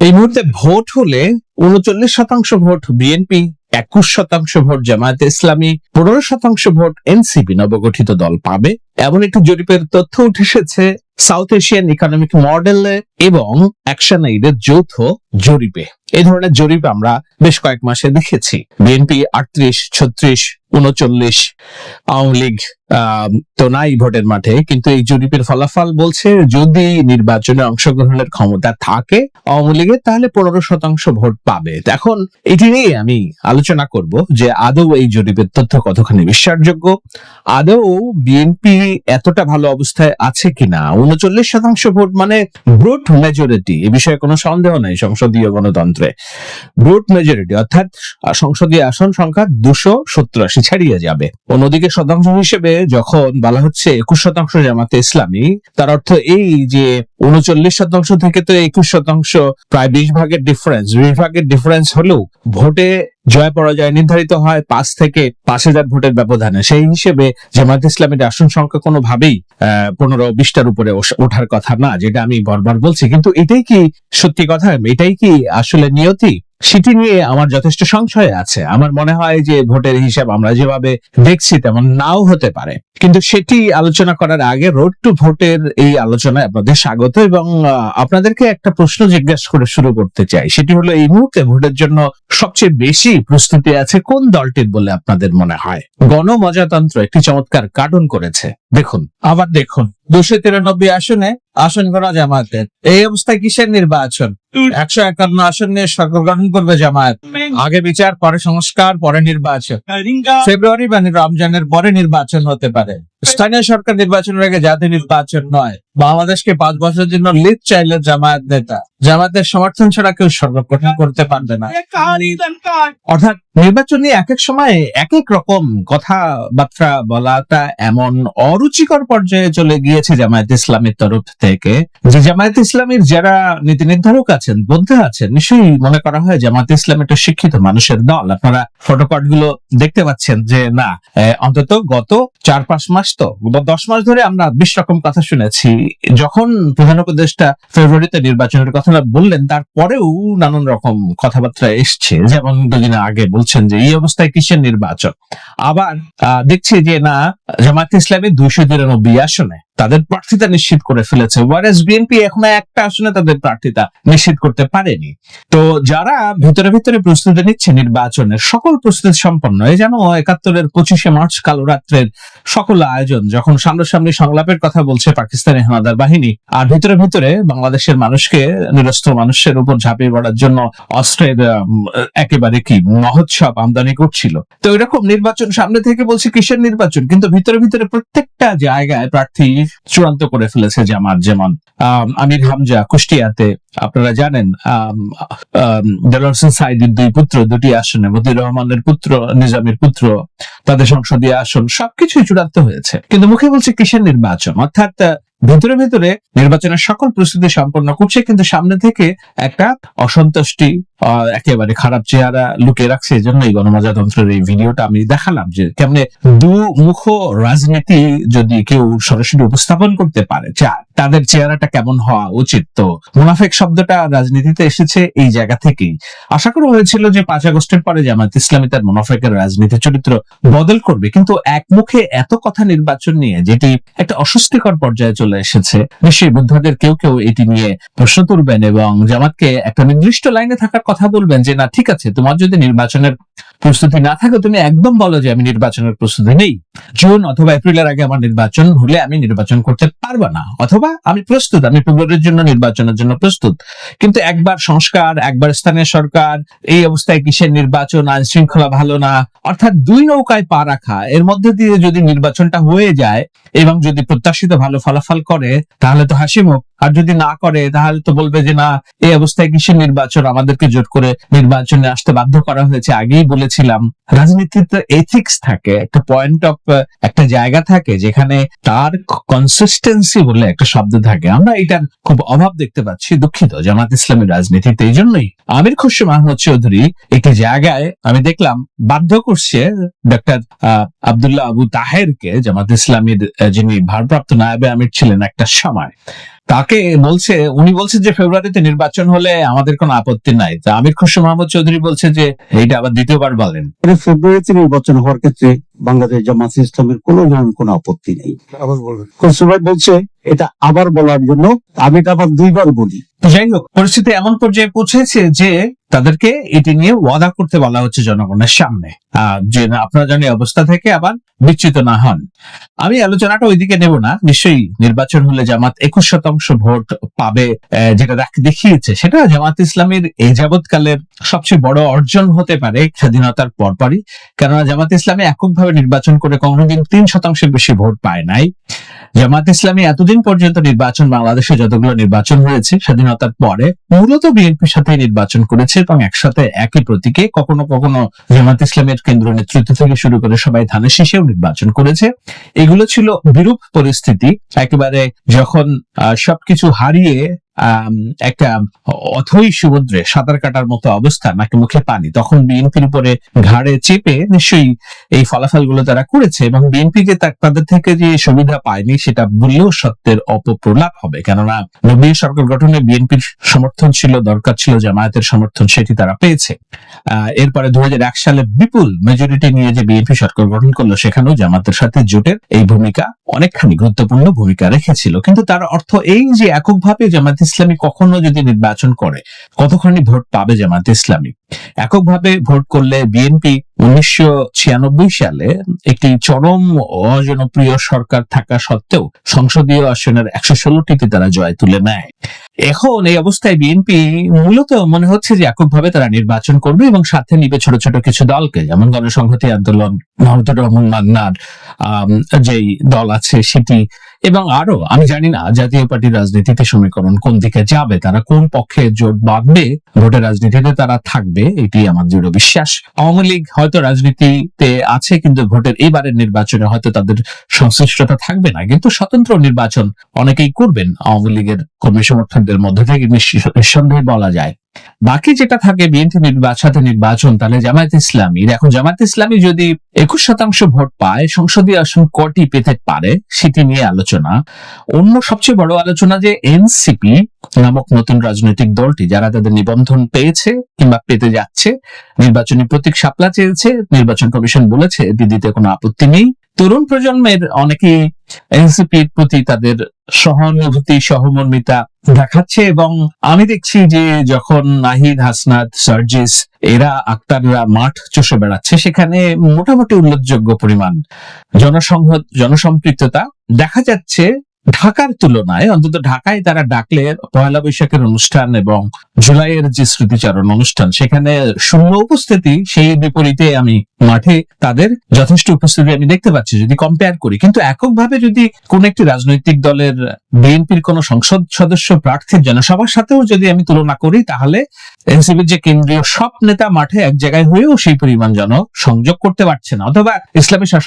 এই মুহূর্তে ভোট হলে উনচল্লিশ শতাংশ ভোট বিএনপি একুশ শতাংশ ভোট জামায়াতে ইসলামী, পনেরো শতাংশ ভোট এনসিপি নবগঠিত দল পাবে। এমন একটি জরিপের তথ্য উঠে এসেছে সাউথ এশিয়ান ইকোনমিক মডেলে এবং অ্যাকশন এইডের যৌথ জরিপে। এই ধরনের জরিপ আমরা বেশ কয়েক মাসে দেখেছি। বিএনপি আটত্রিশ, ছত্রিশ, উনচল্লিশ, আওয়ামী লীগ তো নাই ভোটের মাঠে, কিন্তু এই জরিপের ফলাফল বলছে যদি নির্বাচনে অংশগ্রহণের ক্ষমতা থাকে আওয়ামী লীগের, তাহলে পনেরো শতাংশ ভোট পাবে। এখন এটি নিয়ে আমি আলোচনা করব যে আদৌ এই জরিপের তথ্য কতখানি বিশ্বাসযোগ্য, আদৌ বিএনপি এতটা ভালো অবস্থায় আছে কিনা? উনচল্লিশ শতাংশ ভোট মানে ব্রুট মেজরিটি এ বিষয়ে কোনো সন্দেহ নেই সংসদীয় গণতন্ত্রে। ব্রুট মেজরিটি অর্থাৎ সংসদীয় আসন সংখ্যা দুশো সত্তর আশি ছাড়িয়ে যাবে। অন্যদিকে শতাংশ হিসেবে যখন বলা হচ্ছে একুশ শতাংশ জামাতে ইসলামী, তার অর্থ এই যে উনচল্লিশ শতাংশ থেকে তো একুশ শতাংশ, প্রায় বিশ ভাগের ডিফারেন্স বিশ ভাগের ডিফারেন্স হলেও ভোটে জয় পরাজয় নির্ধারিত হয় পাঁচ থেকে পাঁচ হাজার ভোটের ব্যবধানে। সেই হিসেবে জামাত ইসলামের আসন সংখ্যা কোনোভাবেই পনেরো বিশটার উপরে ওঠার কথা না, যেটা আমি বারবার বলছি। কিন্তু এটাই কি সত্যি কথা? এটাই কি আসলে নিয়তি? সেটি নিয়ে আমার যথেষ্ট সংশয় আছে। আমার মনে হয় যে ভোটের হিসাব আমরা যেভাবে দেখছি তেমন নাও হতে পারে। কিন্তু সেটি আলোচনা করার আগে রোড টু ভোটের এই আলোচনায় আপনাদের স্বাগত এবং আপনাদেরকে একটা প্রশ্ন জিজ্ঞাসা করে শুরু করতে চাই। সেটি হলো, এই মুহূর্তে ভোটের জন্য সবচেয়ে বেশি প্রস্তুতি আছে কোন দলটির বলে আপনাদের মনে হয়? গণমজাতন্ত্র একটি চমৎকার কার্টুন করেছে। দেখুন। আবার দেখুন। দুশো তিরানব্বই আসনে আসন করা জামায়াতের। এই অবস্থায় কিসের নির্বাচন? একশো একান্ন আসন নিয়ে সরকার গঠন করবে জামায়াত। আগে বিচার পরে সংস্কার পরে নির্বাচন। ফেব্রুয়ারি বা রমজানের পরে নির্বাচন হতে পারে। স্থানীয় সরকার নির্বাচনের আগে জাতীয় নির্বাচন নয় বাংলাদেশকে পাঁচ বছরের জন্য লিড চাইলে জামায়াত নেতা। জামায়াতের সমর্থন ছাড়া কেউ সরকার গঠন করতে পারবে না। অর্থাৎ নির্বাচন নিয়ে এক এক সময় এক এক রকম কথাবার্তা বলাটা এমন অরুচিকর পর্যায়ে চলে গিয়েছে জামায়াত ইসলামের তরফ থেকে। যে জামায়াত ইসলামের যারা নীতি নির্ধারক আছেন বলতে আছেন নিশ্চয়ই মনে করা হয় জামায়াত ইসলাম একটা শিক্ষিত মানুষের দল। আপনারা ফটোকার্ডগুলো দেখতে পাচ্ছেন যে না অন্তত গত চার পাঁচ মাস তো দশ মাস ধরে আমরা বিশ রকম কথা শুনেছি। যখন প্রধান উপদেষ্টা ফেব্রুয়ারিতে নির্বাচনের কথা বললেন, তারপরেও নানান রকম কথাবার্তা এসছে। যেমন দুদিন আগে বলছেন যে, এই অবস্থায় কিসের নির্বাচন? আবার দেখছি যে না জামাত ইসলামী দুইশো তিরানব্বই আসনে তাদের প্রার্থিতা নিশ্চিত করে ফেলেছে। ওয়ারেস বিএনপি এখনও একটা আসনে তাদের প্রার্থিতা নিশ্চিত করতে পারেনি। তো যারা ভিতরে ভিতরে প্রস্তুতি নিচ্ছে নির্বাচনের, সকল প্রস্তুতি সম্পন্ন। এই যেন একাত্তরের পঁচিশে মার্চ কালো রাত্রের সকল আয়োজন, যখন সামনাসামনি সংলাপের কথা বলছে পাকিস্তানি হানাদার বাহিনী, আর ভিতরে ভিতরে বাংলাদেশের মানুষকে নিরস্ত্র মানুষের উপর ঝাঁপিয়ে পড়ার জন্য অস্ত্রের একেবারে কি মহোৎসব আমদানি করছিল। তো এরকম নির্বাচন সামনে থেকে বলছে কিসের নির্বাচন? কিন্তু ভিতরে ভিতরে প্রত্যেকটা জায়গায় প্রার্থী চূড়ান্ত করে ফেলেছে জামাত যেমন। আম, আমির হামজা কুষ্টিয়াতে আপনারা জানেন সাইদির দুই পুত্র দুটি আসনে মতিউর রহমানের পুত্র নিজামের পুত্র তাদের সংসদীয় আসন সবকিছুই চূড়ান্ত হয়েছে। কিন্তু মুখে বলছে কিসের নির্বাচন? অর্থাৎ ভিতরে ভিতরে নির্বাচনের সকল প্রস্তুতি সম্পন্ন করছে, কিন্তু সামনে থেকে একটা অসন্তুষ্টি একেবারে খারাপ চেহারা লুকিয়ে রাখছে। এই এই গণমজাতন্ত্রের এই ভিডিওটা আমি দেখালাম যে কেমনে দুমুখ রাজনীতি যদি কেউ সরাসরি উপস্থাপন করতে পারে, চায়। তাদের চেহারাটা কেমন হওয়া উচিত? তো মুনাফেক শব্দটা রাজনীতিতে এসেছে এই জায়গা থেকেই। আশা করা হয়েছিল যে পাঁচ আগস্টের পরে জামাত ইসলামী তার মুনাফেকের রাজনীতি চরিত্র বদল করবে, কিন্তু একমুখে এত কথা নির্বাচন নিয়ে যেটি একটা অস্বস্তিকর পর্যায়ে চলে এসেছে নিশ্চয়ই বুদ্ধদের কেউ কেউ এটি নিয়ে প্রশ্ন তুলবেন এবং জামাতকে একটা নির্দিষ্ট লাইনে থাকার কথা বলবেন যে, না, ঠিক আছে, তোমার যদি নির্বাচনের প্রস্তুতি না থাকে তুমি একদম বলো যে আমি নির্বাচনের প্রস্তুতি নেই। জুন অথবা এপ্রিলের আগে আমার নির্বাচন হলে আমি নির্বাচন করতে পারব না। অথবা আমি প্রস্তুত, আমি ফেব্রুয়ারির জন্য নির্বাচনের জন্য প্রস্তুত। কিন্তু একবার সংস্কার, একবার স্থানীয় সরকার, এই অবস্থায় কিসের নির্বাচন, আইন শৃঙ্খলা ভালো না, অর্থাৎ দুই নৌকায় পা রাখা, এর মধ্যে দিয়ে যদি নির্বাচনটা হয়ে যায় এবং যদি প্রত্যাশিত ভালো ফলাফল করে, তাহলে তো হাসি মুখ। আর যদি না করে, তাহলে তো বলবে যে, না, এই অবস্থায় কিসের নির্বাচন? আমাদেরকে জোর করে নির্বাচনে আসতে বাধ্য করা হয়েছে। আগেই বলেছিলাম, রাজনীতিতে এথিক্স থাকে, একটা পয়েন্ট অফ একটা জায়গা থাকে যেখানে তার কনসিস্টেন্সি বলে একটা শব্দ থাকে। আমরা এটার খুব অভাব দেখতে পাচ্ছি, দুঃখিত, জামাত ইসলামের রাজনীতিতে এই জন্যই। আমির খুশি মাহমুদ চৌধুরী একটি জায়গায় আমি দেখলাম, বাধ্য করছে ডক্টর আবদুল্লাহ আবু তাহেরকে, জামাত ইসলামীর যিনি ভারপ্রাপ্ত নায়েবে আমির ছিলেন একটা সময়। তাকে বলছে, উনি বলছে যে ফেব্রুয়ারিতে নির্বাচন হলে আমাদের কোনো আপত্তি নাই। তা আমির খসরু মাহমুদ চৌধুরী বলছে যে, এইটা আবার দ্বিতীয়বার বলেন। ফেব্রুয়ারিতে নির্বাচন হওয়ার ক্ষেত্রে বাংলাদেশ জামাত ইসলামের কোনো ধরনের কোনো আপত্তি নেই। আবার বলবেন। খসরু ভাই বলছে এটা আবার বলার জন্য আমি এটা আবার দুইবার বলি। যাই হোক পরিস্থিতি এমন পর্যায়ে পৌঁছেছে যে তাদেরকে এটি নিয়ে ওয়াদা করতে বলা হচ্ছে জনগণের সামনে। যে আপনারা যেন অবস্থা থেকে আবার বিচ্যুত না হন। আমি আলোচনাটা ওইদিকে নেব না। নিশ্চয়ই নির্বাচন হলে জামাত একুশ শতাংশ ভোট পাবে আহ, যেটা দেখিয়েছে। সেটা জামাত ইসলামের এই যাবৎকালের সবচেয়ে বড় অর্জন হতে পারে স্বাধীনতার পরপরই। কেননা জামাত ইসলামী এককভাবে নির্বাচন করে কোনোদিন তিন শতাংশের বেশি ভোট পায় নাই। জামাত ইসলামী এতদিন পর্যন্ত নির্বাচন, বাংলাদেশে যতগুলো নির্বাচন হয়েছে, স্বাধীনতার পরে মূলত বিএনপির সাথে নির্বাচন করেছে এবং একসাথে একই প্রতীকে কখনো কখনো জামাত ইসলামের কেন্দ্র নেতৃত্ব থেকে শুরু করে সবাই ধানের শীষেও নির্বাচন করেছে। এগুলো ছিল বিরূপ পরিস্থিতি। একেবারে যখন সবকিছু হারিয়ে একটা অথই সমুদ্রে সাঁতার কাটার মতো অবস্থা, নাকি মুখে পানি? তখন বিএনপির উপরে ঘাড়ে চেপে নিশ্চয়ই এই ফলাফলগুলো তারা করেছে এবং বিএনপি যে তাদের থেকে যে সুবিধা পায়নি সেটা বললেও সত্যের অপপ্রলাপ হবে। কেননা নবীন সরকার গঠনে বিএনপির সমর্থন ছিল, দরকার ছিল, জামায়াতের সমর্থন সেটি তারা পেয়েছে। এরপরে দু হাজার এক সালে বিপুল মেজরিটি নিয়ে যে বিএনপি সরকার গঠন করল, সেখানেও জামাতের সাথে জোটের এই ভূমিকা অনেকখানি গুরুত্বপূর্ণ ভূমিকা রেখেছিল। কিন্তু তার অর্থ এই যে এককভাবে জামাত ইসলামী কখনো যদি নির্বাচন করে, কতখানি ভোট পাবে জামাত ইসলামী? এককভাবে ভোট করলে বিএনপি উনিশশো ছিয়ানব্বই সালে একটি চরম অজনপ্রিয় সরকার থাকা সত্ত্বেও সংসদীয় আসনের একশো ষোলোটিতে তারা জয় তুলে নেয়। এখন এই অবস্থায় বিএনপি মূলত মনে হচ্ছে যে এককভাবে তারা নির্বাচন করবে এবং সাথে নিবে ছোট ছোট কিছু দলকে, যেমন গণসংহতি আন্দোলন মাহমুদুর রহমান মান্নার যেই দল আছে সেটি এবং আরও, আমি জানি না জাতীয় পার্টির রাজনীতিতে সমীকরণ কোন দিকে যাবে, তারা কোন পক্ষে জোট বাঁধবে, ভোটের রাজনীতিতে তারা থাকবে, এটি আমার দৃঢ় বিশ্বাস। আওয়ামী লীগ হয়তো রাজনীতিতে আছে, কিন্তু ভোটের এবারের নির্বাচনে হয়তো তাদের সংশ্লিষ্টতা থাকবে না, কিন্তু স্বতন্ত্র নির্বাচন অনেকেই করবেন, আওয়ামী লীগের কর্মী সমর্থকদের মধ্যে থেকে নিঃসন্দেহে বলা যায়। বাকি যেটা থাকে বিএনপি নির্বাচনে নির্বাচন, তাহলে জামায়াত ইসলামীর। এখন জামায়াত ইসলামী যদি একুশ শতাংশ ভোট পায়, সংসদীয় আসন কটি পেতে পারে সেটি নিয়ে আলোচনা। অন্য সবচেয়ে বড় আলোচনা যে এনসিপি নামক নতুন রাজনৈতিক দলটি, যারা তাদের নিবন্ধন পেয়েছে কিংবা পেতে যাচ্ছে, নির্বাচনী প্রতীক সাপলা চেয়েছে, নির্বাচন কমিশন বলেছে, এটি দিতে কোনো আপত্তি নেই। তরুণ প্রজন্মের অনেকে এনসিপির প্রতি তাদের সহানুভূতি, সহমর্মিতা দেখাচ্ছে এবং আমি দেখছি যে যখন নাহিদ, হাসনাত, সার্জিস এরা আক্তাররা মাঠ চষে বেড়াচ্ছে, সেখানে মোটামুটি উল্লেখযোগ্য পরিমাণ জনসংহ জনসম্পৃক্ততা দেখা যাচ্ছে ঢাকার তুলনায় অন্তত ঢাকায় তারা ডাকলে পয়লা বৈশাখের অনুষ্ঠান এবং জুলাইয়ের যে স্মৃতিচারণ অনুষ্ঠান, সেখানে শূন্য উপস্থিতি, সেই বিপরীতে আমি মাঠে তাদের যথেষ্ট উপস্থিতি আমি দেখতে পাচ্ছি, যদি কম্পেয়ার করি। কিন্তু এককভাবে যদি কোন একটি রাজনৈতিক দলের বিএনপির কোন সংসদ সদস্য প্রার্থীর জনসভার সাথেও যদি আমি তুলনা করি, তাহলে এনসিপির যে কেন্দ্রীয় সব নেতা মাঠে এক জায়গায় হয়েও সেই পরিমাণ জন সংযোগ করতে পারছে না, অথবা ইসলামী শাসন